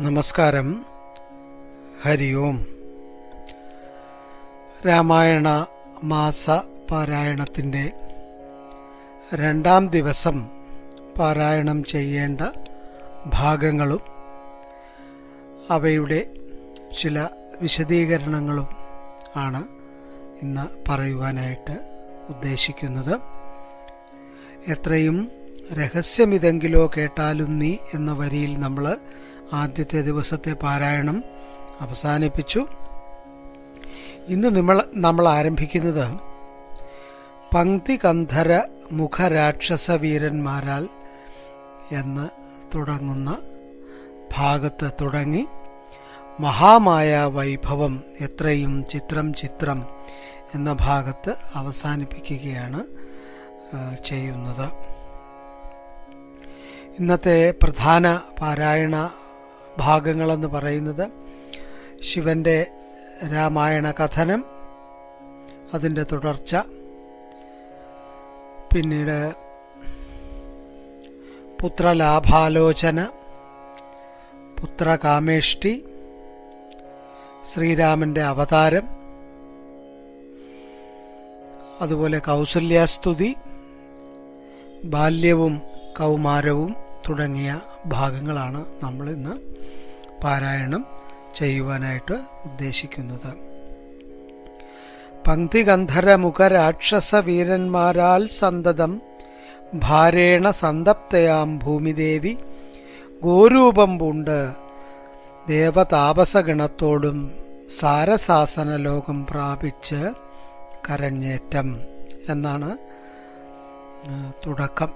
നമസ്കാരം. ഹരി ഓം. രാമായണ മാസ പാരായണത്തിന്റെ രണ്ടാം ദിവസം പാരായണം ചെയ്യേണ്ട ഭാഗങ്ങളും അവയുടെ ചില വിശദീകരണങ്ങളും ആണ് ഇന്ന് പറയുവാനായിട്ട് ഉദ്ദേശിക്കുന്നത്. എത്രയും രഹസ്യമിതെങ്കിലോ കേട്ടാലും നീ എന്ന വരിയിൽ നമ്മൾ ആദ്യത്തെ ദിവസത്തെ പാരായണം അവസാനിപ്പിച്ചു. ഇന്ന് നമ്മൾ നമ്മൾ ആരംഭിക്കുന്നത് പങ്ക്തികന്ധര മുഖരാക്ഷസ വീരന്മാരാൽ എന്ന് തുടങ്ങുന്ന ഭാഗത്ത് തുടങ്ങി മഹാമായ വൈഭവം എത്രയും ചിത്രം ചിത്രം എന്ന ഭാഗത്ത് അവസാനിപ്പിക്കുകയാണ് ചെയ്യുന്നത്. ഇന്നത്തെ പ്രധാന പാരായണ ഭാഗങ്ങളെന്ന് പറയുന്നത് ശിവന്റെ രാമായണ കഥനം അതിന്റെ തുടർച്ച പിന്നീട് പുത്രലാഭാലോചന പുത്രകാമേഷ്ടി ശ്രീരാമന്റെ അവതാരം അതുപോലെ കൗസല്യാസ്തുതി ബാല്യവും കൗമാരവും തുടങ്ങിയ ഭാഗങ്ങളാണ് നമ്മൾ ഇന്ന് പാരായണം ചെയ്യുവാനായിട്ട് ഉദ്ദേശിക്കുന്നത്. പങ്ക്തിഗന്ധരമുഖ രാക്ഷസ വീരന്മാരാൽ സന്തതം ഭാരേണ സന്തപ്തയാം ഭൂമിദേവി ഗോരൂപം പൂണ്ട് ദേവതാപസഗണത്തോടും സാരസാസന ലോകം പ്രാപിച്ച് കരഞ്ഞേറ്റം എന്നാണ് തുടക്കം.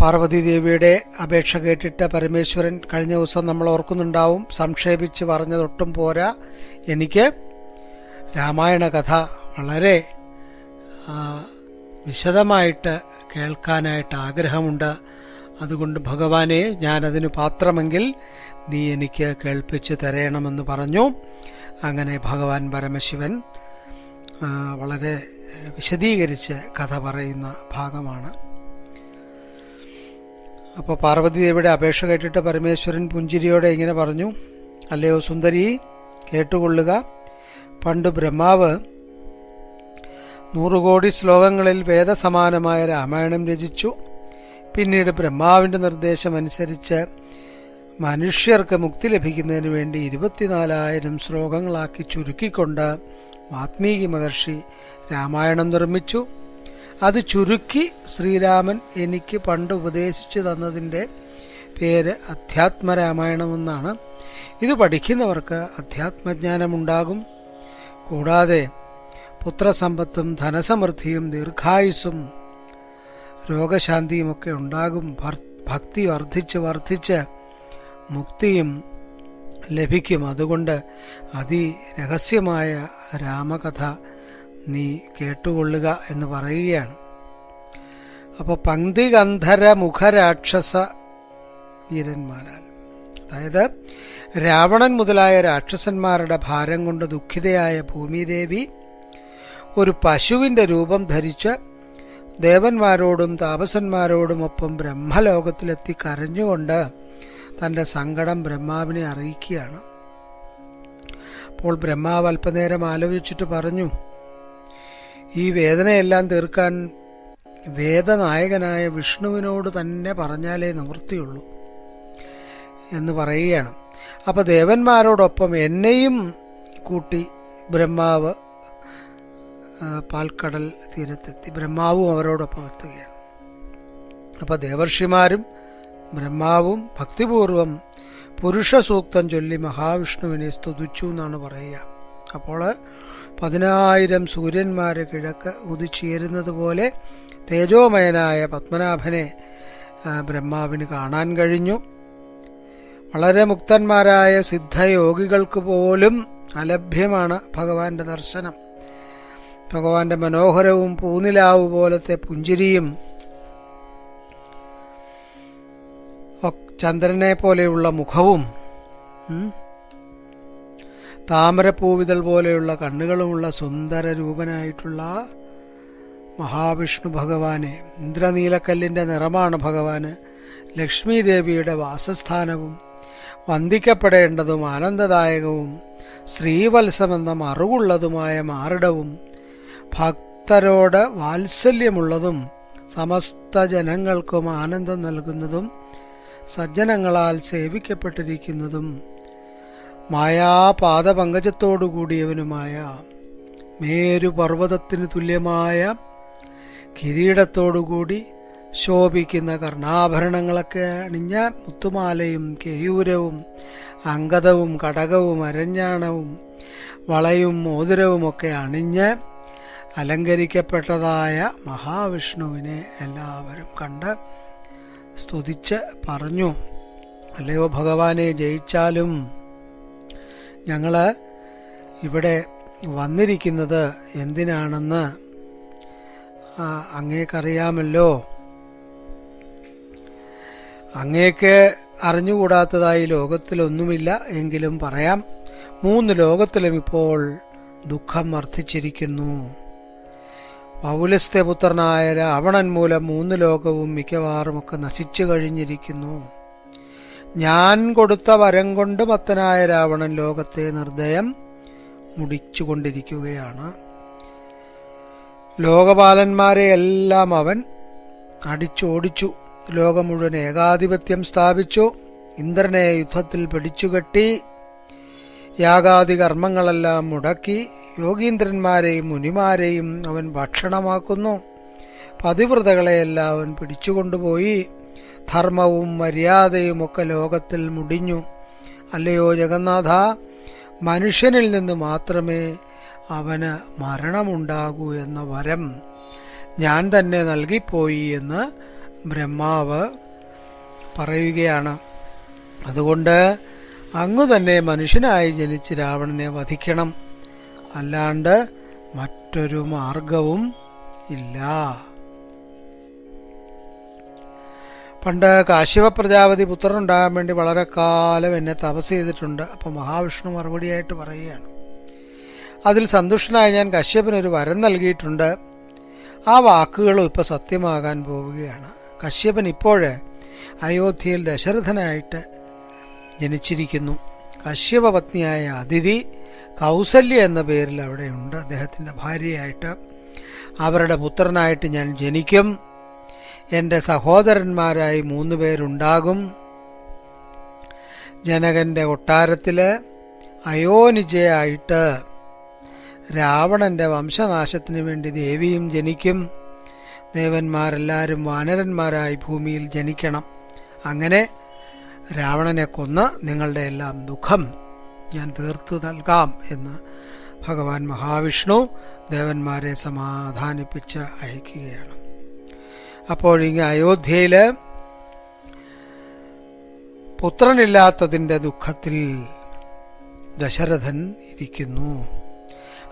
പാർവതീദേവിയുടെ അപേക്ഷ കേട്ടിട്ട് പരമേശ്വരൻ കഴിഞ്ഞ ദിവസം നമ്മൾ ഓർക്കുന്നുണ്ടാവും സംക്ഷേപിച്ച് പറഞ്ഞതൊട്ടും പോരാ. എനിക്ക് രാമായണ കഥ വളരെ വിശദമായിട്ട് കേൾക്കാനായിട്ട് ആഗ്രഹമുണ്ട്. അതുകൊണ്ട് ഭഗവാനെ ഞാനതിന് പാത്രമെങ്കിൽ നീ എനിക്ക് കേൾപ്പിച്ച് തരയണമെന്ന് പറഞ്ഞു. അങ്ങനെ ഭഗവാൻ പരമശിവൻ വളരെ വിശദീകരിച്ച് കഥ പറയുന്ന ഭാഗമാണ്. അപ്പോൾ പാർവതിദേവിയുടെ അപേക്ഷ കേട്ടിട്ട് പരമേശ്വരൻ പുഞ്ചിരിയോടെ ഇങ്ങനെ പറഞ്ഞു അല്ലയോ സുന്ദരി കേട്ടുകൊള്ളുക. പണ്ട് ബ്രഹ്മാവ് നൂറുകോടി ശ്ലോകങ്ങളിൽ വേദസമാനമായ രാമായണം രചിച്ചു. പിന്നീട് ബ്രഹ്മാവിന്റെ നിർദ്ദേശമനുസരിച്ച് മനുഷ്യർക്ക് മുക്തി ലഭിക്കുന്നതിന് വേണ്ടി ഇരുപത്തിനാലായിരം ശ്ലോകങ്ങളാക്കി ചുരുക്കിക്കൊണ്ട് വാത്മീകി മഹർഷി രാമായണം നിർമ്മിച്ചു. അത് ചുരുക്കി ശ്രീരാമൻ എനിക്ക് പണ്ട് ഉപദേശിച്ചു തന്നതിന്റെ പേര് അധ്യാത്മരാമായണമെന്നാണ് ഇത് പഠിക്കുന്നവർക്ക് അധ്യാത്മജ്ഞാനമുണ്ടാകും. കൂടാതെ പുത്രസമ്പത്തും ധനസമൃദ്ധിയും ദീർഘായുസ്സും രോഗശാന്തിയുമൊക്കെ ഉണ്ടാകും. ഭക്തി വർദ്ധിച്ച് വർദ്ധിച്ച് മുക്തിയും ലഭിക്കും. അതുകൊണ്ട് അതിരഹസ്യമായ രാമകഥ നീ കേട്ടുകൊള്ളുക എന്ന് പറയുകയാണ്. അപ്പോൾ പങ്ക്തിഗന്ധര മുഖരാക്ഷസ വീരന്മാരാൽ. അതായത് രാവണൻ മുതലായ രാക്ഷസന്മാരുടെ ഭാരം കൊണ്ട് ദുഃഖിതയായ ഭൂമിദേവി ഒരു പശുവിന്റെ രൂപം ധരിച്ച് ദേവന്മാരോടും താപസന്മാരോടുമൊപ്പം ബ്രഹ്മലോകത്തിലെത്തി കരഞ്ഞുകൊണ്ട് തന്റെ സങ്കടം ബ്രഹ്മാവിനെ അറിയിക്കുകയാണ്. അപ്പോൾ ബ്രഹ്മാവ് അല്പനേരം ആലോചിച്ചിട്ട് പറഞ്ഞു ഈ വേദനയെല്ലാം തീർക്കാൻ വേദനായകനായ വിഷ്ണുവിനോട് തന്നെ പറഞ്ഞാലേ നിവൃത്തിയുള്ളൂ എന്ന് പറയുകയാണ്. അപ്പോൾ ദേവന്മാരോടൊപ്പം എന്നെയും കൂട്ടി ബ്രഹ്മാവ് പാൽക്കടൽ തീരത്തെത്തി. ബ്രഹ്മാവും അവരോടൊപ്പം എത്തുകയാണ്. അപ്പോൾ ദേവർഷിമാരും ബ്രഹ്മാവും ഭക്തിപൂർവം പുരുഷ സൂക്തം ചൊല്ലി മഹാവിഷ്ണുവിനെ സ്തുതിച്ചു എന്നാണ് പറയുക. അപ്പോൾ പതിനായിരം സൂര്യന്മാർ കിഴക്ക് ഉദിച്ചേരുന്നത് പോലെ തേജോമയനായ പത്മനാഭനെ ബ്രഹ്മാവിന് കാണാൻ കഴിഞ്ഞു. വളരെ മുക്തന്മാരായ സിദ്ധയോഗികൾക്ക് പോലും അലഭ്യമാണ് ഭഗവാന്റെ ദർശനം. ഭഗവാന്റെ മനോഹരവും പൂനിലാവ് പോലത്തെ പുഞ്ചിരിയും ചന്ദ്രനെ പോലെയുള്ള മുഖവും താമരപ്പൂവിതൾ പോലെയുള്ള കണ്ണുകളുമുള്ള സുന്ദര രൂപനായിട്ടുള്ള മഹാവിഷ്ണു ഭഗവാനെ ഇന്ദ്രനീലക്കല്ലിന്റെ നിറമാണ് ഭഗവാന് ലക്ഷ്മീദേവിയുടെ വാസസ്ഥാനവും വന്ദിക്കപ്പെടേണ്ടതും ആനന്ദദായകവും ശ്രീവത്സമെന്ന മറുകുള്ളതുമായ മാറിടവും ഭക്തരോട് വാത്സല്യമുള്ളതും സമസ്ത ജനങ്ങൾക്കും ആനന്ദം നൽകുന്നതും സജ്ജനങ്ങളാൽ സേവിക്കപ്പെട്ടിരിക്കുന്നതും മായാപാദപങ്കജത്തോടുകൂടിയവനുമായ മേരുപർവതത്തിന് തുല്യമായ കിരീടത്തോടുകൂടി ശോഭിക്കുന്ന കർണാഭരണങ്ങളൊക്കെ അണിഞ്ഞ മുത്തുമാലയും കേയൂരവും അങ്കദവും കടകവും അരഞ്ഞാണവും വളയും മോതിരവുമൊക്കെ അണിഞ്ഞ് അലങ്കരിക്കപ്പെട്ടതായ മഹാവിഷ്ണുവിനെ എല്ലാവരും കണ്ട് സ്തുതിച്ച് പറഞ്ഞു. അല്ലയോ ഭഗവാനെ ജയിച്ചാലും ഞങ്ങൾ ഇവിടെ വന്നിരിക്കുന്നത് എന്തിനാണെന്ന് അങ്ങേക്കറിയാമല്ലോ. അങ്ങേക്ക് അറിഞ്ഞുകൂടാത്തതായി ലോകത്തിലൊന്നുമില്ല എങ്കിലും പറയാം. മൂന്ന് ലോകത്തിലും ഇപ്പോൾ ദുഃഖം വർദ്ധിച്ചിരിക്കുന്നു. പൗലസ്ത്യ പുത്രനായ രാവണൻ മൂലം മൂന്ന് ലോകവും മിക്കവാറുമൊക്കെ നശിച്ചു കഴിഞ്ഞിരിക്കുന്നു. ഞാൻ കൊടുത്ത വരം കൊണ്ട് മത്തനായ രാവണൻ ലോകത്തെ നിർദ്ദയം മുടിച്ചുകൊണ്ടിരിക്കുകയാണ്. ലോകപാലന്മാരെ എല്ലാം അവൻ അടിച്ചോടിച്ചു. ലോകം മുഴുവൻ ഏകാധിപത്യം സ്ഥാപിച്ചു. ഇന്ദ്രനെ യുദ്ധത്തിൽ പിടിച്ചുകെട്ടി. യാഗാദി കർമ്മങ്ങളെല്ലാം മുടക്കി. യോഗീന്ദ്രന്മാരെയും മുനിമാരെയും അവൻ ഭക്ഷണമാക്കുന്നു. പതിവ്രതകളെയെല്ലാം അവൻ പിടിച്ചുകൊണ്ടുപോയി. ധർമ്മവും മര്യാദയും ഒക്കെ ലോകത്തിൽ മുടിഞ്ഞു. അല്ലയോ ജഗന്നാഥ മനുഷ്യനിൽ നിന്ന് മാത്രമേ അവന് മരണമുണ്ടാകൂ എന്ന വരം ഞാൻ തന്നെ നൽകിപ്പോയി എന്ന് ബ്രഹ്മാവ് പറയുകയാണ്. അതുകൊണ്ട് അങ്ങു തന്നെ മനുഷ്യനായി ജനിച്ച് രാവണനെ വധിക്കണം. അല്ലാണ്ട് മറ്റൊരു മാർഗവും ഇല്ല. പണ്ട് കാശ്യപ പ്രജാപതി പുത്രനുണ്ടാകാൻ വേണ്ടി വളരെ കാലം എന്നെ തപസ് ചെയ്തിട്ടുണ്ട്. അപ്പോൾ മഹാവിഷ്ണു മറുപടിയായിട്ട് പറയുകയാണ്. അതിൽ സന്തുഷ്ടനായ ഞാൻ കശ്യപനൊരു വരം നൽകിയിട്ടുണ്ട്. ആ വാക്കുകളും ഇപ്പോൾ സത്യമാകാൻ പോവുകയാണ്. കശ്യപൻ ഇപ്പോഴേ അയോധ്യയിൽ ദശരഥനായിട്ട് ജനിച്ചിരിക്കുന്നു. കശ്യപ പത്നിയായ അതിഥി കൗസല്യ എന്ന പേരിൽ അവിടെയുണ്ട്. അദ്ദേഹത്തിന്റെ ഭാര്യയായിട്ട് അവരുടെ പുത്രനായിട്ട് ഞാൻ ജനിക്കും. എന്റെ സഹോദരന്മാരായി മൂന്ന് പേരുണ്ടാകും. ജനകന്റെ കൊട്ടാരത്തിൽ അയോനിജയായിട്ട് രാവണന്റെ വംശനാശത്തിനു വേണ്ടി ദേവിയും ജനിക്കും. ദേവന്മാരെല്ലാവരും വാനരന്മാരായി ഭൂമിയിൽ ജനിക്കണം. അങ്ങനെ രാവണനെ കൊന്ന് നിങ്ങളുടെ എല്ലാം ദുഃഖം ഞാൻ തീർത്തു നൽകാം എന്ന് ഭഗവാൻ മഹാവിഷ്ണു ദേവന്മാരെ സമാധാനിപ്പിച്ച് അയക്കുകയാണ്. അപ്പോഴിങ്ങ് അയോധ്യയിൽ പുത്രനില്ലാത്തതിന്റെ ദുഃഖത്തിൽ ദശരഥൻ ഇരിക്കുന്നു.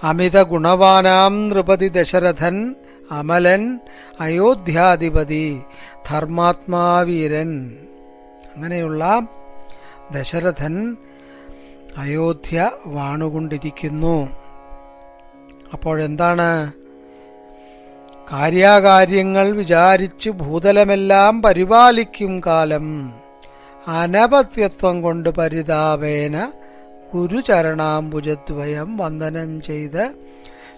അമിത ഗുണവാനാം നൃപതി ദശരഥൻ അമലൻ അയോധ്യാധിപതി ധർമാത്മാവീരൻ. അങ്ങനെയുള്ള ദശരഥൻ അയോധ്യ വാണുകൊണ്ടിരിക്കുന്നു. അപ്പോഴെന്താണ് കാര്യാകാര്യങ്ങൾ വിചാരിച്ചു ഭൂതലമെല്ലാം പരിപാലിക്കും കാലം. അനപത്യത്വം കൊണ്ട് പരിതാപേന ഗുരുചരണാംബുജദ്വയം വന്ദനം ചെയ്ത്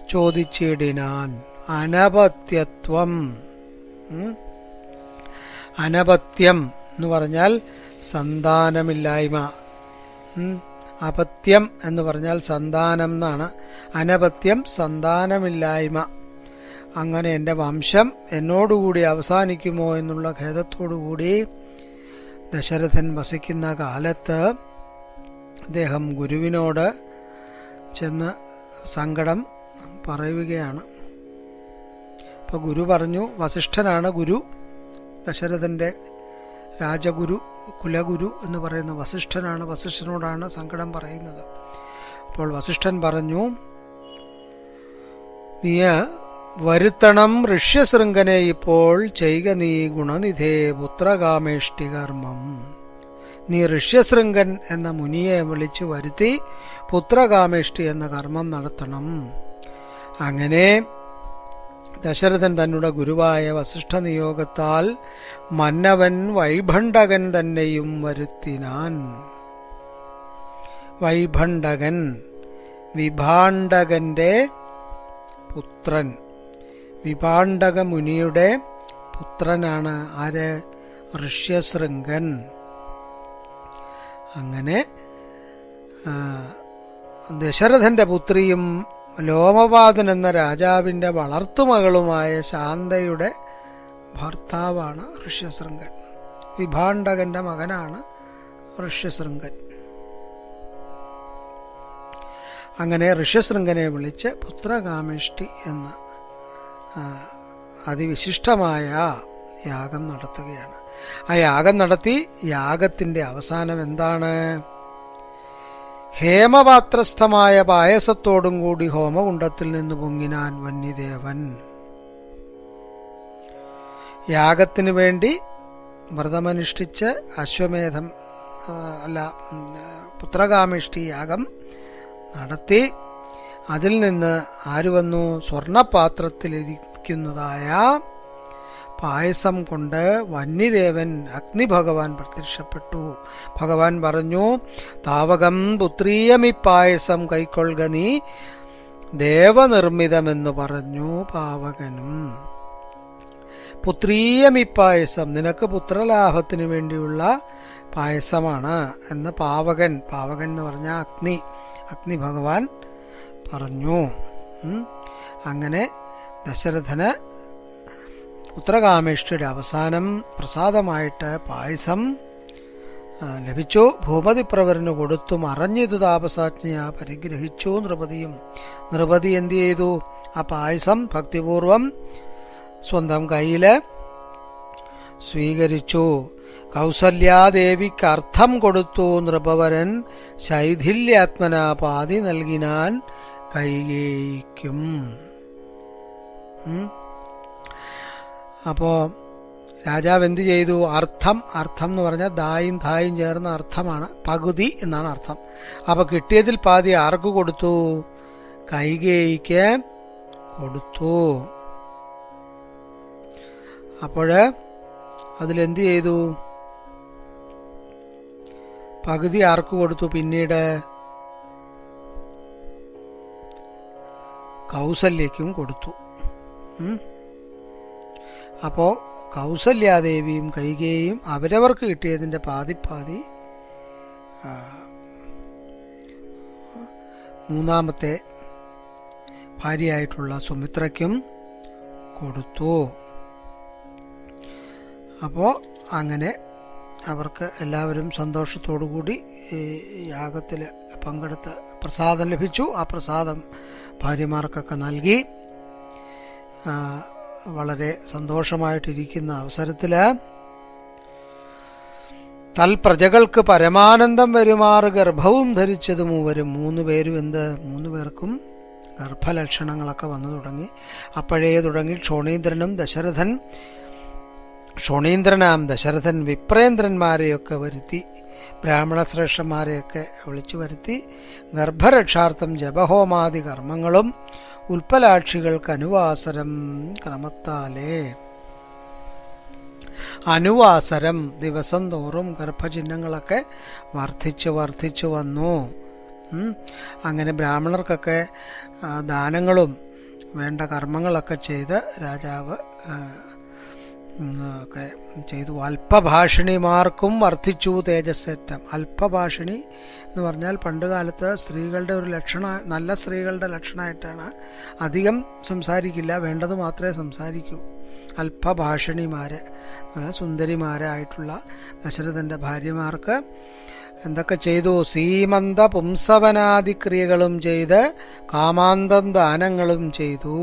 ചോദിച്ചിടിനാൻ. അനപത്യത്വം അനപത്യം എന്ന് പറഞ്ഞാൽ സന്താനമില്ലായ്മ. അപത്യം എന്ന് പറഞ്ഞാൽ സന്താനം എന്നാണ്. അനപത്യം സന്താനമില്ലായ്മ. അങ്ങനെ എന്റെ വംശം എന്നോടുകൂടി അവസാനിക്കുമോ എന്നുള്ള ഖേദത്തോടുകൂടി ദശരഥൻ വസിക്കുന്ന കാലത്ത് അദ്ദേഹം ഗുരുവിനോട് ചെന്ന് സങ്കടം പറയുകയാണ്. അപ്പോൾ ഗുരു പറഞ്ഞു വസിഷ്ഠനാണ് ഗുരു. ദശരഥന്റെ രാജഗുരു കുലഗുരു എന്ന് പറയുന്ന വസിഷ്ഠനാണ് വസിഷ്ഠനോടാണ് സങ്കടം പറയുന്നത്. അപ്പോൾ വസിഷ്ഠൻ പറഞ്ഞു നീ വരുത്തണം ഋഷ്യശൃംഗനെ ഇപ്പോൾ ചെയ്യുക നീ ഗുണനിധേ പുത്രകാമേഷ്ടി കർമ്മം നീ ഋഷ്യശൃംഗൻ എന്ന മുനിയെ വിളിച്ചു വരുത്തി പുത്രകാമേഷ്ടി എന്ന കർമ്മം നടത്തണം. അങ്ങനെ ദശരഥൻ തന്നുടെ ഗുരുവായ വസിഷ്ഠ നിയോഗത്താൽ മന്നവൻ വൈഭണ്ഡകൻ തന്നെയും വരുത്തിനാൻ. വൈഭണ്ഡകൻ വിഭാണ്ഡകന്റെ പുത്രൻ. വിഭാണ്ഡക മുനിയുടെ പുത്രനാണ്. ആര്? ഋഷ്യശൃംഗൻ. അങ്ങനെ ദശരഥന്റെ പുത്രിയും ലോമപാതൻ എന്ന രാജാവിന്റെ വളർത്തുമകളുമായ ശാന്തയുടെ ഭർത്താവാണ് ഋഷ്യശൃംഗൻ. വിഭാണ്ഡകന്റെ മകനാണ് ഋഷ്യശൃംഗൻ. അങ്ങനെ ഋഷ്യശൃംഗനെ വിളിച്ച് പുത്രകാമിഷ്ടി എന്ന അതിവിശിഷ്ടമായ യാഗം നടത്തുകയാണ്. ആ യാഗം നടത്തി യാഗത്തിന്റെ അവസാനം എന്താണ്? ഹേമപാത്രസ്ഥമായ പായസത്തോടും കൂടി ഹോമകുണ്ടത്തിൽ നിന്ന് പൊങ്ങിനാൻ വന്യദേവൻ. യാഗത്തിനു വേണ്ടി വ്രതമനുഷ്ഠിച്ച് അശ്വമേധം അല്ല പുത്രകാമിഷ്ടി യാഗം നടത്തി. അതിൽ നിന്ന് ആര് വന്നു? സ്വർണപാത്രത്തിലിരിക്കുന്നതായ പായസം കൊണ്ട് വന്യദേവൻ അഗ്നിഭഗവാൻ പ്രത്യക്ഷപ്പെട്ടു. ഭഗവാൻ പറഞ്ഞു താവകം പുത്രീയമി പായസം കൈക്കൊള്ളുക നീ ദേവനിർമ്മിതമെന്ന് പറഞ്ഞു പാവകനും. പുത്രീയമി പായസം നിനക്ക് പുത്രലാഭത്തിനു വേണ്ടിയുള്ള പായസമാണ് എന്ന് പാവകൻ പാവകൻ എന്ന് പറഞ്ഞ അഗ്നി അഗ്നി ഭഗവാൻ പറഞ്ഞു. അങ്ങനെ ദശരഥന് ഉത്തരകാമേഷ്ടിയുടെ അവസാനം പ്രസാദമായിട്ട് പായസം ലഭിച്ചു. ഭൂപതിപ്രവരന് കൊടുത്തു മറഞ്ഞിതു താപസാജ്ഞ പരിഗ്രഹിച്ചു നൃപതിയും. നൃപതി എന്തു ചെയ്തു? ആ പായസം ഭക്തിപൂർവം സ്വന്തം കയ്യിൽ സ്വീകരിച്ചു. കൗസല്യാദേവിക്ക് അർത്ഥം കൊടുത്തു നൃപവരൻ ശൈഥില്യാത്മനാ പാതി നൽകിനാൻ കൈകേയിക്കും. അപ്പോൾ അപ്പോ രാജാവ് എന്ത് ചെയ്തു? അർത്ഥം അർത്ഥം എന്ന് പറഞ്ഞാൽ ദായും ധായും ചേർന്ന അർത്ഥമാണ്. പകുതി എന്നാണ് അർത്ഥം. അപ്പൊ കിട്ടിയതിൽ പാതി ആർക്ക് കൊടുത്തു? കൈകേയിക്ക് കൊടുത്തു. അപ്പോഴ് അതിലെന്ത് ചെയ്തു? പകുതി ആർക്ക് കൊടുത്തു? പിന്നീട് കൗസല്യക്കും കൊടുത്തു. അപ്പോൾ അപ്പോ കൗസല്യാദേവിയും കൈകേയും അവരവർക്ക് കിട്ടിയതിന്റെ പാതിപ്പാതി മൂന്നാമത്തെ ഭാര്യയായിട്ടുള്ള സുമിത്രയ്ക്കും കൊടുത്തു. അപ്പോൾ അങ്ങനെ അവർക്ക് എല്ലാവരും സന്തോഷത്തോടുകൂടി കൂടി യാഗത്തിൽ പങ്കെടുത്ത് പ്രസാദം ലഭിച്ചു. ആ പ്രസാദം ഭാര്യമാർക്കൊക്കെ നൽകി വളരെ സന്തോഷമായിട്ടിരിക്കുന്ന തൽ തൽപ്രജകൾക്ക് പരമാനന്ദം വരുമാറ് ഗർഭവും ധരിച്ചത് മൂവരും. മൂന്ന് പേരും എന്ത്? മൂന്ന് പേർക്കും ഗർഭലക്ഷണങ്ങളൊക്കെ വന്നു തുടങ്ങി. അപ്പോഴേ തുടങ്ങി ക്ഷോണീന്ദ്രനും ദശരഥൻ. ക്ഷോണീന്ദ്രനാം ദശരഥൻ വിപ്രേന്ദ്രന്മാരെയൊക്കെ വരുത്തി. ബ്രാഹ്മണ ശ്രേഷ്ഠന്മാരെയൊക്കെ വിളിച്ചു വരുത്തി ഗർഭരക്ഷാർത്ഥം ജപഹോമാദി കർമ്മങ്ങളും ഉൽപ്പലാക്ഷികൾക്ക് അനുവാസരം ക്രമത്താലേ. അനുവാസരം ദിവസം തോറും ഗർഭചിഹ്നങ്ങളൊക്കെ വർദ്ധിച്ചു വർദ്ധിച്ചു വന്നു. അങ്ങനെ ബ്രാഹ്മണർക്കൊക്കെ ദാനങ്ങളും വേണ്ട കർമ്മങ്ങളൊക്കെ ചെയ്ത് രാജാവ് ഒക്കെ ചെയ്തു. അല്പഭാഷിണിമാർക്കും വർദ്ധിച്ചു തേജസ്സേറ്റം. അല്പഭാഷിണി എന്ന് പറഞ്ഞാൽ പണ്ട് കാലത്ത് സ്ത്രീകളുടെ ഒരു ലക്ഷണ നല്ല സ്ത്രീകളുടെ ലക്ഷണമായിട്ടാണ് അധികം സംസാരിക്കില്ല വേണ്ടത് മാത്രമേ സംസാരിക്കൂ. അല്പഭാഷിണിമാര് സുന്ദരിമാരായിട്ടുള്ള ദശരഥന്റെ ഭാര്യമാർക്ക് എന്തൊക്കെ ചെയ്തു? സീമന്ത പുംസവനാദിക്രിയകളും ചെയ്ത് കാമാന്തം ദാനങ്ങളും ചെയ്തു.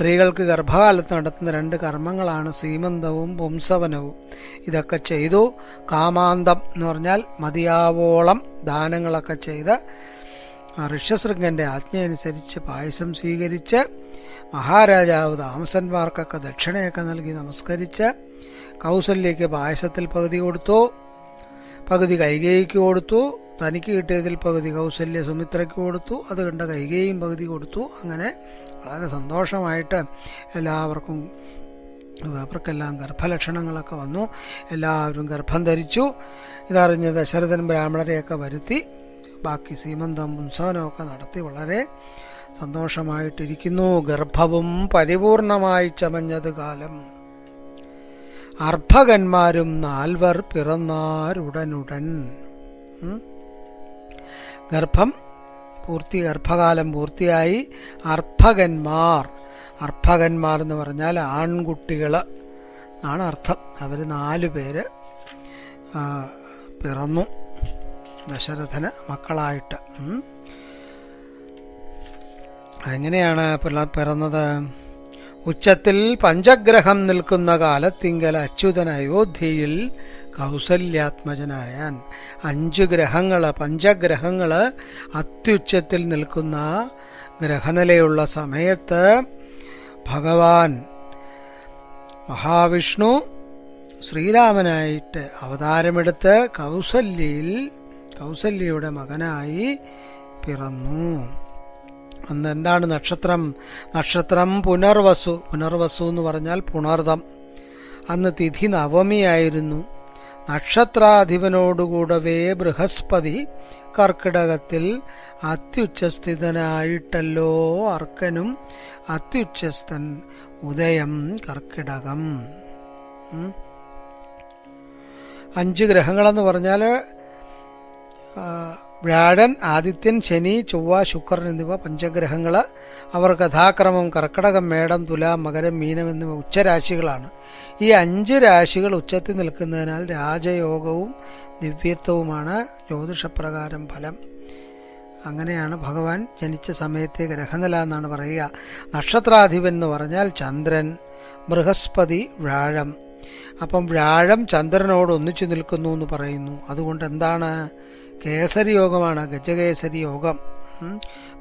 സ്ത്രീകൾക്ക് ഗർഭകാലത്ത് നടത്തുന്ന രണ്ട് കർമ്മങ്ങളാണ് സീമന്തവും പുംസവനവും. ഇതൊക്കെ ചെയ്തു കാമാന്തം എന്ന് പറഞ്ഞാൽ മതിയാവോളം ദാനങ്ങളൊക്കെ ചെയ്ത് ഋഷ്യശൃംഗന്റെ ആജ്ഞയനുസരിച്ച് പായസം സ്വീകരിച്ച് മഹാരാജാവ് താമസന്മാർക്കൊക്കെ ദക്ഷിണയൊക്കെ നൽകി നമസ്കരിച്ച് കൗസല്യയ്ക്ക് പായസത്തിൽ പകുതി കൊടുത്തു പകുതി കൈകേയിക്ക് കൊടുത്തു തനിക്ക് കിട്ടിയതിൽ പകുതി കൗസല്യ സുമിത്രയ്ക്ക് കൊടുത്തു അത് കണ്ട കൈകേയും പകുതി കൊടുത്തു. അങ്ങനെ വളരെ സന്തോഷമായിട്ട് എല്ലാവർക്കും അവർക്കെല്ലാം ഗർഭലക്ഷണങ്ങളൊക്കെ വന്നു. എല്ലാവരും ഗർഭം ധരിച്ചു. ഇതറിഞ്ഞ് ദശരഥൻ ബ്രാഹ്മണരെയൊക്കെ വരുത്തി. ബാക്കി സീമന്തം ഉത്സവനമൊക്കെ നടത്തി വളരെ സന്തോഷമായിട്ടിരിക്കുന്നു. ഗർഭവും പരിപൂർണമായി ചമഞ്ഞത് കാലം. അർഭകന്മാരും നാൽവർ പിറന്നാരുടനുടൻ. ഗർഭം പൂർത്തി ഗർഭകാലം പൂർത്തിയായി അർഭകന്മാർ. അർഭകന്മാർ എന്ന് പറഞ്ഞാൽ ആൺകുട്ടികൾ ആണ് അർത്ഥം. അവർ നാല് പേര് പിറന്നു. ദശരഥന് മക്കളായിട്ട്. എങ്ങനെയാണ് പിറന്നത്? ഉച്ചത്തിൽ പഞ്ചഗ്രഹം നിൽക്കുന്ന കാലത്തിങ്കൽ അച്യുതൻ അയോധ്യയിൽ കൗസല്യാത്മജനായാൻ അഞ്ച് ഗ്രഹങ്ങൾ പഞ്ചഗ്രഹങ്ങൾ അത്യുച്ചത്തിൽ നിൽക്കുന്ന ഗ്രഹനിലയുള്ള സമയത്ത് ഭഗവാൻ മഹാവിഷ്ണു ശ്രീരാമനായിട്ട് അവതാരമെടുത്ത് കൗസല്യയിൽ കൗസല്യയുടെ മകനായി പിറന്നു. അന്ന് എന്താണ് നക്ഷത്രം? നക്ഷത്രം പുനർവസു. പുനർവസു എന്ന് പറഞ്ഞാൽ പുണർദം. അന്ന് തിഥി നവമിയായിരുന്നു. നക്ഷത്രാധിപനോടുകൂടവേ ബൃഹസ്പതി കർക്കിടകത്തിൽ അത്യുച്ചസ്ഥിതനായിട്ടല്ലോ അർക്കനും അത്യുച്ചസ്ഥൻ ഉദയം കർക്കിടകം. അഞ്ച് ഗ്രഹങ്ങളെന്ന് പറഞ്ഞാൽ വ്യാഴൻ ആദിത്യൻ ശനി ചൊവ്വ ശുക്രൻ എന്നിവ പഞ്ചഗ്രഹങ്ങൾ അവർ കഥാക്രമം കർക്കടകം മേടം തുലാം മകരം മീനം എന്നിവ ഉച്ചരാശികളാണ്. ഈ അഞ്ച് രാശികൾ ഉച്ചത്തിൽ നിൽക്കുന്നതിനാൽ രാജയോഗവും ദിവ്യത്വവുമാണ് ജ്യോതിഷപ്രകാരം ഫലം. അങ്ങനെയാണ് ഭഗവാൻ ജനിച്ച സമയത്തെ ഗ്രഹനില എന്നാണ് പറയുക. നക്ഷത്രാധിപൻ എന്ന് പറഞ്ഞാൽ ചന്ദ്രൻ ബൃഹസ്പതി വ്യാഴം. അപ്പം വ്യാഴം ചന്ദ്രനോട് ഒന്നിച്ചു നിൽക്കുന്നു എന്ന് പറയുന്നു. അതുകൊണ്ട് എന്താണ്? കേസരി യോഗമാണ് ഗജകേസരി യോഗം.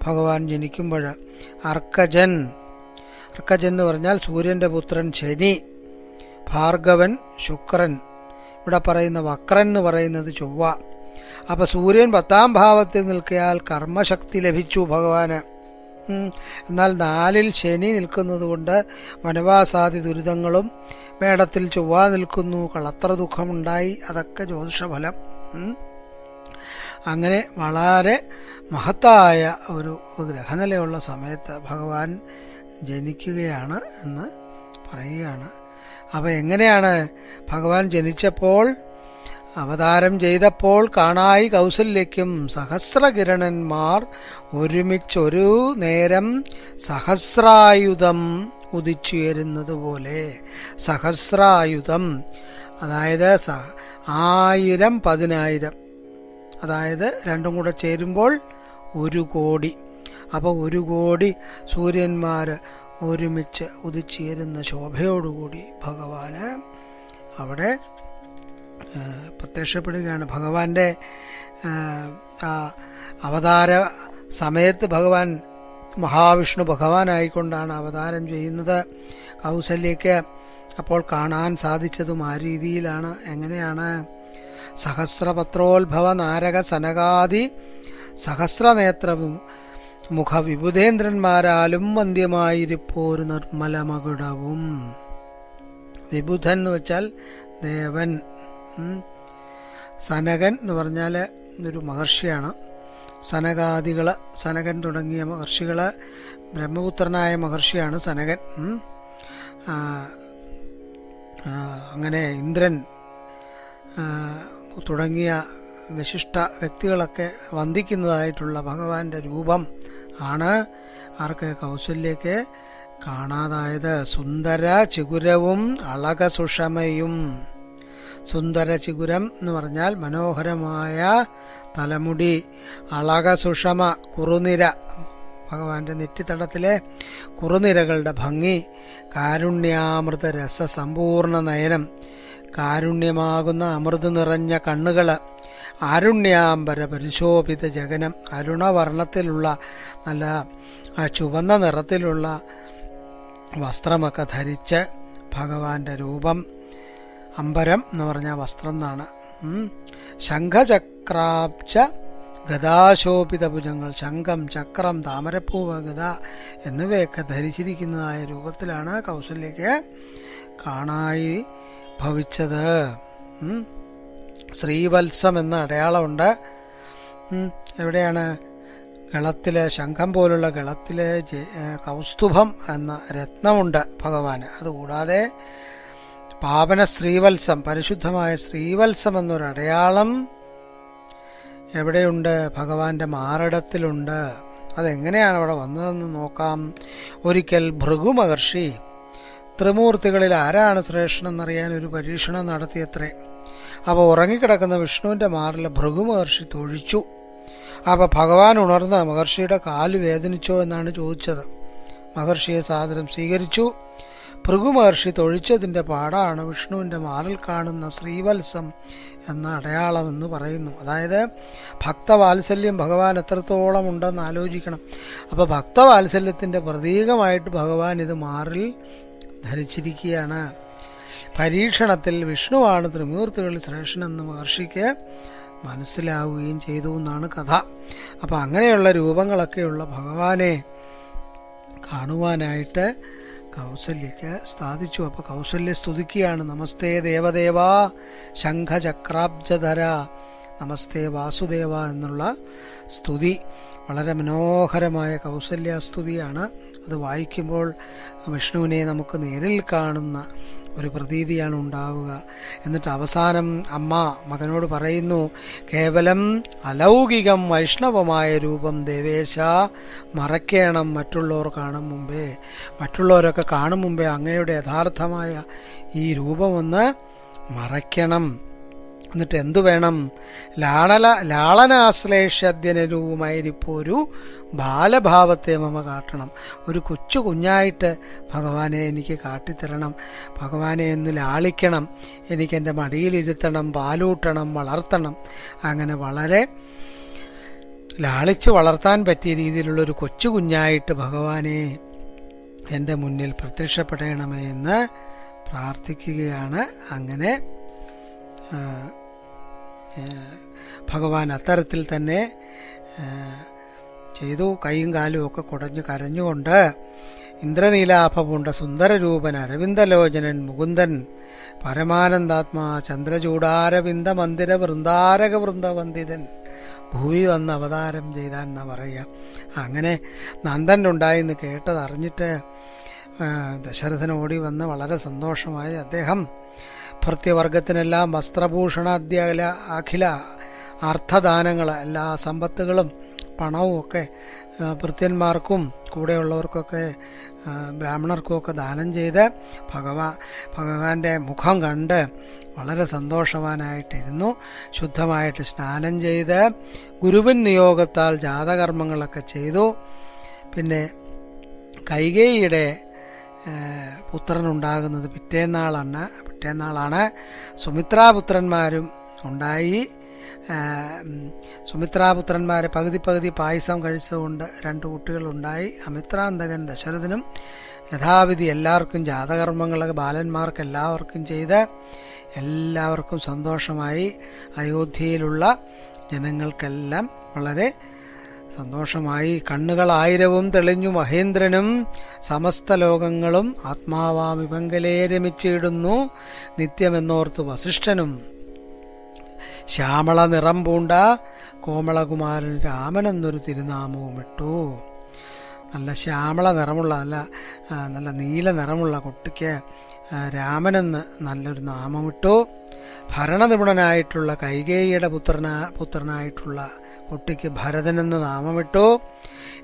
ഭഗവാൻ ജനിക്കുമ്പോൾ അർക്കജൻ. അർക്കജൻ എന്ന് പറഞ്ഞാൽ സൂര്യന്റെ പുത്രൻ ശനി ഭാർഗവൻ ശുക്രൻ. ഇവിടെ പറയുന്ന വക്രൻ എന്ന് പറയുന്നത് ചൊവ്വ. അപ്പം സൂര്യൻ പത്താം ഭാവത്തിൽ നിൽക്കിയാൽ കർമ്മശക്തി ലഭിച്ചു ഭഗവാന്. എന്നാൽ നാലിൽ ശനി നിൽക്കുന്നത് കൊണ്ട് വനവാസാദി ദുരിതങ്ങളും മേടത്തിൽ ചൊവ്വ നിൽക്കുന്നു കളത്ര ദുഃഖമുണ്ടായി. അതൊക്കെ ജ്യോതിഷഫലം. അങ്ങനെ വളരെ മഹത്തായ ഒരു ഗ്രഹനിലയുള്ള സമയത്ത് ഭഗവാൻ ജനിക്കുകയാണ് എന്ന് പറയുകയാണ്. അപ്പോൾ എങ്ങനെയാണ്? ഭഗവാൻ ജനിച്ചപ്പോൾ അവതാരം ചെയ്തപ്പോൾ കാണായി കൗസല്യയ്ക്കും സഹസ്രകിരണന്മാർ ഒരുമിച്ചൊരു നേരം സഹസ്രായുധം ഉദിച്ചുയരുന്നത് പോലെ സഹസ്രായുധം അതായത് ആയിരം പതിനായിരം അതായത് രണ്ടും കൂടെ ചേരുമ്പോൾ ഒരു കോടി. അപ്പോൾ ഒരു കോടി സൂര്യന്മാർ ഒരുമിച്ച് ഉദിച്ചേരുന്ന ശോഭയോടുകൂടി ഭഗവാന് അവിടെ പ്രത്യക്ഷപ്പെടുകയാണ്. ഭഗവാന്റെ ആ അവതാര സമയത്ത് ഭഗവാൻ മഹാവിഷ്ണു ഭഗവാനായിക്കൊണ്ടാണ് അവതാരം ചെയ്യുന്നത്. കൗസല്യയ്ക്ക് അപ്പോൾ കാണാൻ സാധിച്ചതും ആ രീതിയിലാണ്. എങ്ങനെയാണ്? സഹസ്രപത്രോത്ഭവ നാരക സനകാദി സഹസ്രനേത്രവും മുഖവിബുധേന്ദ്രന്മാരാലും വന്ധ്യമായിരിപ്പോരു നിർമ്മലമകുടവും. വിബുധൻ എന്ന് വെച്ചാൽ ദേവൻ സനകൻ എന്ന് പറഞ്ഞാൽ ഒരു മഹർഷിയാണ്. സനകാദികൾ സനകൻ തുടങ്ങിയ മഹർഷികൾ ബ്രഹ്മപുത്രനായ മഹർഷിയാണ് സനകൻ അങ്ങനെ ഇന്ദ്രൻ തുടങ്ങിയ വിശിഷ്ട വ്യക്തികളൊക്കെ വന്ദിക്കുന്നതായിട്ടുള്ള ഭഗവാന്റെ രൂപം ആണ്. ആർക്ക് കൗസല്യക്ക് കാണാതായത്? സുന്ദര ചിഗുരവും അളക സുഷമയും. സുന്ദര ചിഗുരം എന്ന് പറഞ്ഞാൽ മനോഹരമായ തലമുടി അളക സുഷമ കുറുനിര. ഭഗവാന്റെ നെറ്റിത്തടത്തിലെ കുറുനിരകളുടെ ഭംഗി കാരുണ്യാമൃത രസ സമ്പൂർണ നയനം കാരുണ്യമാകുന്ന അമൃത് നിറഞ്ഞ കണ്ണുകൾ ആരുണ്യാംബര പരിശോഭിത ജഗനം. അരുണവർണത്തിലുള്ള നല്ല ചുവന്ന നിറത്തിലുള്ള വസ്ത്രമൊക്കെ ധരിച്ച് ഭഗവാന്റെ രൂപം. അമ്പരം എന്ന് പറഞ്ഞ വസ്ത്രം എന്നാണ്. ശംഖചക്രാബ്ജ ഗതാശോഭിത ഭുജങ്ങൾ. ശംഖം ചക്രം താമരപ്പൂവ് ഗത എന്നിവയൊക്കെ ധരിച്ചിരിക്കുന്നതായ രൂപത്തിലാണ് കൗസല്യക്ക് കാണായി ഭവിച്ചത്. ശ്രീവത്സം എന്ന അടയാളമുണ്ട്. എവിടെയാണ്? ഗളത്തിലെ ശംഖം പോലുള്ള ഗളത്തിലെ കൗസ്തുഭം എന്ന രത്നമുണ്ട് ഭഗവാന്. അതുകൂടാതെ പാവന ശ്രീവത്സം പരിശുദ്ധമായ ശ്രീവത്സം എന്നൊരു അടയാളം എവിടെയുണ്ട്? ഭഗവാന്റെ മാറിടത്തിലുണ്ട്. അതെങ്ങനെയാണ് അവിടെ വന്നതെന്ന് നോക്കാം. ഒരിക്കൽ ഭൃഗു മഹർഷി ത്രിമൂർത്തികളിൽ ആരാണ് ശ്രേഷ്ഠനെന്നറിയാൻ ഒരു പരീക്ഷണം നടത്തിയത്രേ? അപ്പോൾ ഉറങ്ങിക്കിടക്കുന്ന വിഷ്ണുവിന്റെ മാറിൽ ഭൃഗു മഹർഷി തൊഴിച്ചു. അപ്പോൾ ഭഗവാൻ ഉണർന്ന മഹർഷിയുടെ കാൽ വേദനിച്ചോ എന്നാണ് ചോദിച്ചത്. മഹർഷിയെ സാദരം സ്വീകരിച്ചു. ഭൃഗു മഹർഷി തൊഴിച്ചതിന്റെ പാടാണ് വിഷ്ണുവിന്റെ മാറിൽ കാണുന്ന ശ്രീവത്സം എന്ന അടയാളമെന്ന് പറയുന്നു. അതായത് ഭക്തവാത്സല്യം ഭഗവാൻ എത്രത്തോളം ഉണ്ടെന്ന് ആലോചിക്കണം. അപ്പോൾ ഭക്തവാത്സല്യത്തിന്റെ പ്രതീകമായിട്ട് ഭഗവാൻ ഇത് മാറിൽ ധരിച്ചിരിക്കുകയാണ്. പരീക്ഷണത്തിൽ വിഷ്ണുവാണ് ത്രിമൂർത്തികളിൽ ശ്രേഷ്ഠനെന്ന് മഹർഷിക്ക് മനസ്സിലാവുകയും ചെയ്തു എന്നാണ് കഥ. അപ്പം അങ്ങനെയുള്ള രൂപങ്ങളൊക്കെയുള്ള ഭഗവാനെ കാണുവാനായിട്ട് കൗസല്യക്ക് സാധിച്ചു. അപ്പോൾ കൗസല്യ സ്തുതിക്കുകയാണ്. നമസ്തേ ദേവദേവ ശംഖചക്രാബ്ജധര. നമസ്തേ വാസുദേവ എന്നുള്ള സ്തുതി. വളരെ മനോഹരമായ കൗസല്യ സ്തുതിയാണ് അത് വായിക്കുമ്പോൾ വിഷ്ണുവിനെ നമുക്ക് നേരിൽ കാണുന്ന ഒരു പ്രതീതിയാണ് ഉണ്ടാവുക. എന്നിട്ട് അവസാനം അമ്മ മകനോട് പറയുന്നു കേവലം അലൗകികം വൈഷ്ണവമായ രൂപം ദേവേശ മറയ്ക്കണം മറ്റുള്ളവർ കാണും മുമ്പേ. മറ്റുള്ളവരൊക്കെ കാണും മുമ്പേ അങ്ങയുടെ യഥാർത്ഥമായ ഈ രൂപമൊന്ന് മറയ്ക്കണം. എന്നിട്ട് എന്തു വേണം? ലാളല ലാളനാശ്ലേഷ്യധ്യനരൂപമായിരിപ്പോരു ബാലഭാവത്തെ മമ കാട്ടണം. ഒരു കൊച്ചു കുഞ്ഞായിട്ട് ഭഗവാനെ എനിക്ക് കാട്ടിത്തരണം. ഭഗവാനെ ഒന്ന് ലാളിക്കണം. എനിക്കെന്റെ മടിയിലിരുത്തണം പാലൂട്ടണം വളർത്തണം. അങ്ങനെ വളരെ ലാളിച്ച് വളർത്താൻ പറ്റിയ രീതിയിലുള്ള ഒരു കൊച്ചു കുഞ്ഞായിട്ട് ഭഗവാനെ എന്റെ മുന്നിൽ പ്രത്യക്ഷപ്പെടണമേ എന്ന് പ്രാർത്ഥിക്കുകയാണ്. അങ്ങനെ ഭഗവാൻ അത്തരത്തിൽ തന്നെ ചെയ്തു. കൈയും കാലും ഒക്കെ കുടഞ്ഞു കരഞ്ഞുകൊണ്ട് ഇന്ദ്രനീലാഭമുണ്ട സുന്ദരരൂപൻ അരവിന്ദലോചനൻ മുകുന്ദൻ പരമാനന്ദാത്മാ ചന്ദ്രചൂടാരവിന്ദ മന്ദിര വൃന്ദാരക വൃന്ദവന്ദിതൻ ഭൂമി വന്ന് അവതാരം ചെയ്താൻ എന്നാ പറയുക. അങ്ങനെ നന്ദൻ ഉണ്ടായി കേട്ടത് അറിഞ്ഞിട്ട് ദശരഥനോടി ദശരഥൻ ഓടി വന്ന് വളരെ സന്തോഷമായി അദ്ദേഹം ഭൃത്യവർഗത്തിനെല്ലാം വസ്ത്രഭൂഷണാദ്യല അഖില അർത്ഥദാനങ്ങൾ എല്ലാ സമ്പത്തുകളും പണവും ഒക്കെ ഭൃത്യന്മാർക്കും കൂടെയുള്ളവർക്കൊക്കെ ബ്രാഹ്മണർക്കുമൊക്കെ ദാനം ചെയ്ത് ഭഗവാ ഭഗവാന്റെ മുഖം കണ്ട് വളരെ സന്തോഷവാനായിട്ടിരുന്നു. ശുദ്ധമായിട്ട് സ്നാനം ചെയ്ത് ഗുരുവിൻ നിയോഗത്താൽ ജാതകർമ്മങ്ങളൊക്കെ ചെയ്തു. പിന്നെ കൈകേയിയുടെ പുത്രനുണ്ടാകുന്നത് പിറ്റേന്നാളാണ്. പിറ്റേന്നാളാണ് സുമിത്രാപുത്രന്മാരും ഉണ്ടായി. സുമിത്രാപുത്രന്മാർ പകുതി പകുതി പായസം കഴിച്ചതുകൊണ്ട് രണ്ട് കുട്ടികളുണ്ടായി. അമിത്രാന്തകൻ ദശരഥനും യഥാവിധി എല്ലാവർക്കും ജാതകർമ്മങ്ങളൊക്കെ ബാലന്മാർക്ക് എല്ലാവർക്കും ചെയ്ത് എല്ലാവർക്കും സന്തോഷമായി. അയോധ്യയിലുള്ള ജനങ്ങൾക്കെല്ലാം വളരെ സന്തോഷമായി കണ്ണുകൾ ആയിരവും തെളിഞ്ഞു മഹേന്ദ്രനും സമസ്ത ലോകങ്ങളും ആത്മാവാമിപങ്കലേ രമിച്ചിടുന്നു. നിത്യമെന്നോർത്തു വസിഷ്ഠനും. ശ്യാമള നിറം പൂണ്ട കോമളകുമാരൻ രാമനെന്നൊരു തിരുനാമവും ഇട്ടു നല്ല ശ്യാമള നിറമുള്ള നല്ല നല്ല നീല നിറമുള്ള കുട്ടിക്ക് രാമനെന്ന് നല്ലൊരു നാമമിട്ടു. ഭരണനിപുണനായിട്ടുള്ള കൈകേയിയുടെ പുത്രനാ പുത്രനായിട്ടുള്ള കുട്ടിക്ക് ഭരതനെന്ന് നാമമിട്ടു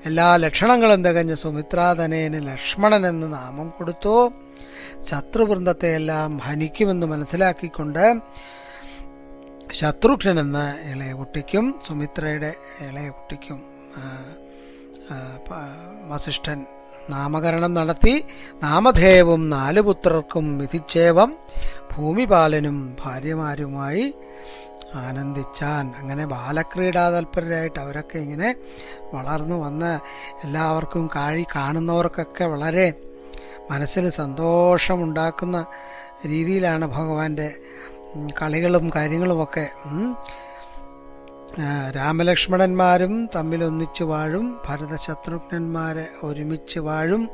എല്ലാ ലക്ഷണങ്ങളും തികഞ്ഞ സുമിത്രാതനേന് ലക്ഷ്മണൻ എന്ന് നാമം കൊടുത്തു ശത്രുവൃന്ദത്തെയെല്ലാം ഹനിക്കുമെന്ന് മനസ്സിലാക്കിക്കൊണ്ട് ശത്രുഘ്നൻ എന്ന ഇളയ കുട്ടിക്കും സുമിത്രയുടെ ഇളയ കുട്ടിക്കും വസിഷ്ഠൻ നാമകരണം നടത്തി. നാമധേയവും നാലുപുത്രർക്കും വിധിച്ചേവം ഭൂമിപാലനും ഭാര്യമാരുമായി ആനന്ദിച്ചാൻ. അങ്ങനെ ബാലക്രീഡാ തൽപരരായിട്ട് അവരൊക്കെ ഇങ്ങനെ വളർന്നു വന്ന് എല്ലാവർക്കും കാഴി കാണുന്നവർക്കൊക്കെ വളരെ മനസ്സിൽ സന്തോഷമുണ്ടാക്കുന്ന രീതിയിലാണ് ഭഗവാന്റെ കളികളും കാര്യങ്ങളുമൊക്കെ. രാമലക്ഷ്മണന്മാരും തമ്മിൽ ഒന്നിച്ചു വാഴും ഭരതശത്രുഘ്നന്മാരെ ഒരുമിച്ച് വാഴും.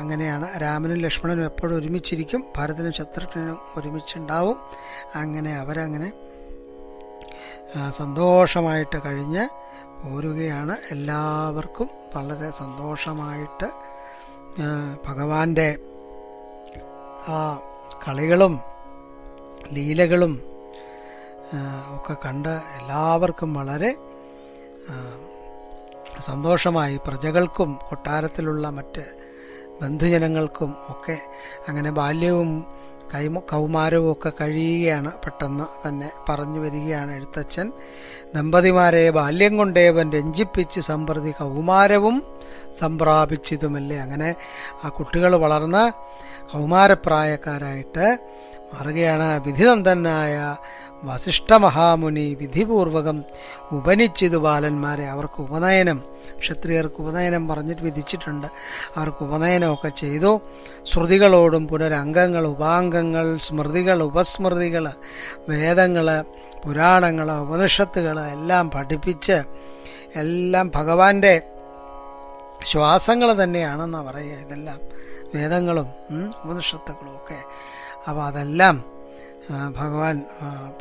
അങ്ങനെയാണ് രാമനും ലക്ഷ്മണനും എപ്പോഴും ഒരുമിച്ചിരിക്കും ഭരതനും ശത്രുഘ്നനും ഒരുമിച്ചുണ്ടാവും. അങ്ങനെ അവരങ്ങനെ സന്തോഷമായിട്ട് കഴിഞ്ഞ് പോരുകയാണ് എല്ലാവർക്കും വളരെ സന്തോഷമായിട്ട് ഭഗവാന്റെ ആ കളികളും ലീലകളും ഒക്കെ കണ്ട് എല്ലാവർക്കും വളരെ സന്തോഷമായി. പ്രജകൾക്കും കൊട്ടാരത്തിലുള്ള മറ്റ് ബന്ധുജനങ്ങൾക്കും ഒക്കെ അങ്ങനെ ബാല്യവും കൈമ കൗമാരവും ഒക്കെ കഴിയുകയാണ് പെട്ടെന്ന് തന്നെ പറഞ്ഞു വരികയാണ് എഴുത്തച്ഛൻ. ദമ്പതിമാരെ ബാല്യം കൊണ്ടേവൻ രഞ്ജിപ്പിച്ച് സമ്പ്രതി കൗമാരവും സംപ്രാപിച്ചതുമല്ലേ അങ്ങനെ ആ കുട്ടികൾ വളർന്ന് കൗമാരപ്രായക്കാരായിട്ട് മാറുകയാണ്. വിധിനന്ദനായ വസിഷ്ഠ മഹാമുനി വിധിപൂർവകം ഉപനിച്ചിതു ബാലന്മാരെ. അവർക്ക് ഉപനയനം ക്ഷത്രിയർക്ക് ഉപനയനം പറഞ്ഞിട്ട് വിധിച്ചിട്ടുണ്ട്. അവർക്ക് ഉപനയനമൊക്കെ ചെയ്തു. ശ്രുതികളോടും പുനരംഗങ്ങൾ ഉപാംഗങ്ങൾ സ്മൃതികൾ ഉപസ്മൃതികൾ വേദങ്ങൾ പുരാണങ്ങൾ ഉപനിഷത്തുകൾ എല്ലാം പഠിപ്പിച്ച് എല്ലാം ഭഗവാന്റെ ശ്വാസങ്ങൾ തന്നെയാണെന്നാണ് പറയുക. ഇതെല്ലാം വേദങ്ങളും ഉപനിഷത്തുക്കളും ഒക്കെ. അപ്പോൾ അതെല്ലാം ഭഗവാൻ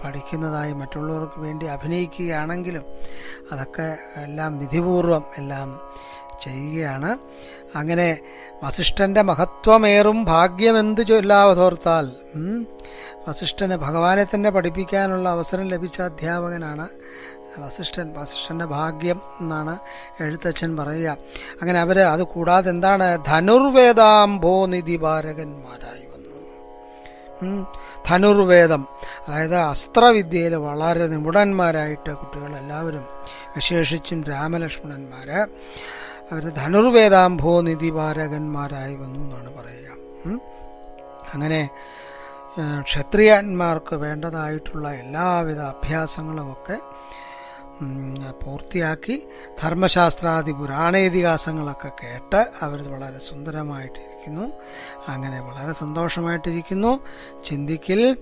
പഠിക്കുന്നതായി മറ്റുള്ളവർക്ക് വേണ്ടി അഭിനയിക്കുകയാണെങ്കിലും അതൊക്കെ എല്ലാം വിധിപൂർവം എല്ലാം ചെയ്യുകയാണ്. അങ്ങനെ വസിഷ്ഠന്റെ മഹത്വമേറും ഭാഗ്യമെന്ത് ചൊല്ലാവതോർത്താൽ വസിഷ്ഠന് ഭഗവാനെ തന്നെ പഠിപ്പിക്കാനുള്ള അവസരം ലഭിച്ച അധ്യാപകനാണ് വസിഷ്ഠൻ. വസിഷ്ഠന്റെ ഭാഗ്യം എന്നാണ് എഴുത്തച്ഛൻ പറയുക. അങ്ങനെ അവർ അത് കൂടാതെ എന്താണ്? ധനുർവേദാംബോനിധി നിധിപാരകന്മാരായി വന്നു. ധനുർവേദം. അതായത് അസ്ത്രവിദ്യയിൽ വളരെ നിപുണന്മാരായിട്ട് കുട്ടികളെല്ലാവരും വിശേഷിച്ചും രാമലക്ഷ്മണന്മാർ അവർ ധനുർവേദാംഭോ നിധിപാരകന്മാരായി വന്നു എന്നാണ് പറയുക. അങ്ങനെ ക്ഷത്രിയന്മാർക്ക് വേണ്ടതായിട്ടുള്ള എല്ലാവിധ അഭ്യാസങ്ങളുമൊക്കെ പൂർത്തിയാക്കി ധർമ്മശാസ്ത്രാദി പുരാണേതിഹാസങ്ങളൊക്കെ കേട്ട് അവർ വളരെ സുന്ദരമായിട്ടിരിക്കുന്നു അങ്ങനെ വളരെ സന്തോഷമായിട്ടിരിക്കുന്നു. ചിന്തിക്കിൽ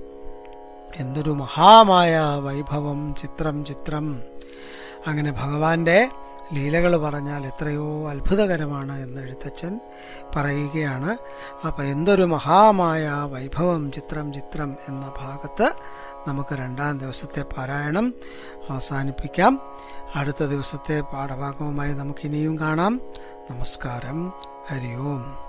എന്തൊരു മഹാമായ വൈഭവം ചിത്രം ചിത്രം. അങ്ങനെ ഭഗവാന്റെ ലീലകൾ പറഞ്ഞാൽ എത്രയോ അത്ഭുതകരമാണ് എന്ന് എഴുത്തച്ഛൻ പറയുകയാണ്. അപ്പം എന്തൊരു മഹാമായ വൈഭവം ചിത്രം ചിത്രം എന്ന ഭാഗത്ത് നമുക്ക് രണ്ടാം ദിവസത്തെ പാരായണം അവസാനിപ്പിക്കാം. അടുത്ത ദിവസത്തെ പാഠഭാഗവുമായി നമുക്കിനിയും കാണാം. നമസ്കാരം. ഹരി ഓം.